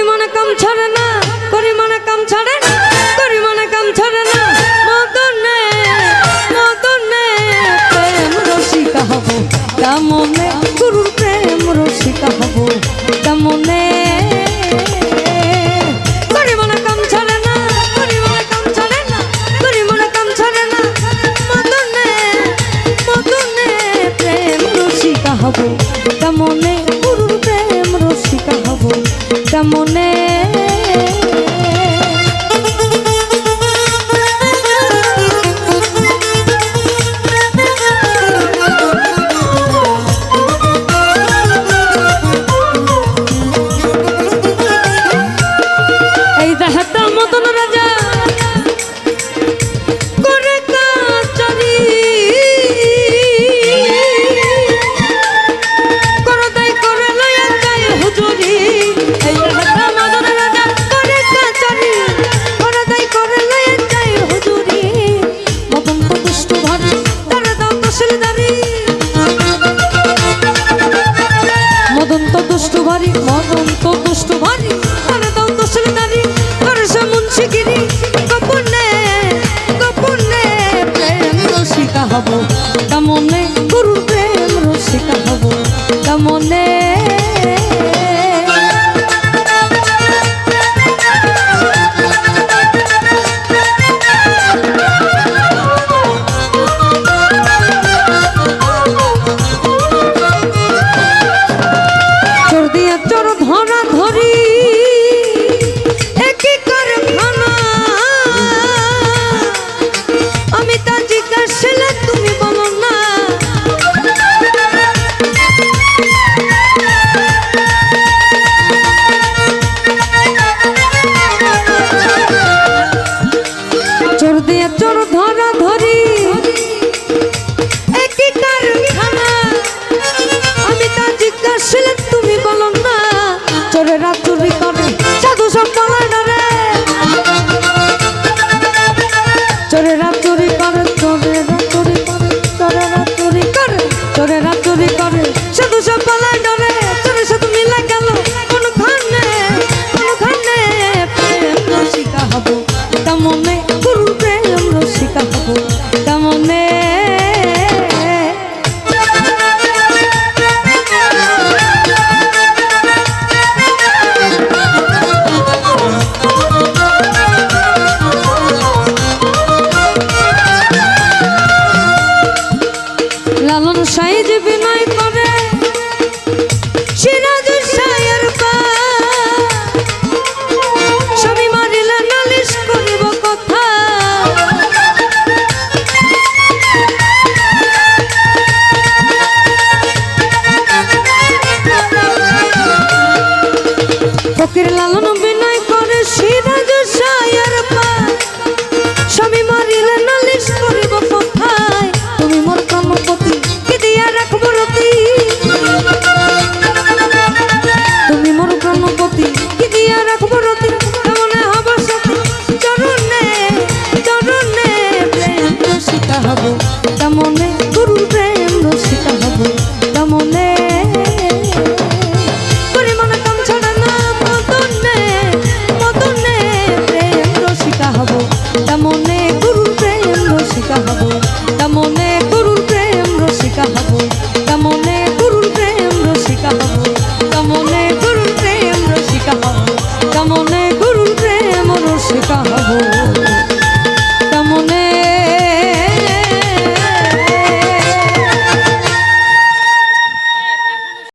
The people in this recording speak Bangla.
করি মনে কাম ছড়ে না করি মনে কাম ছড়ে না করি মনে কাম ছড়ে না। মদনে মদনে প্রেম রসিকা হব তেমনে গুরুর প্রেম রসিকা হব তেমনে হব তেমনে রাজা হাতার মতন রাজা। মনে ধরা ধরি লালন সাইজ বিনয়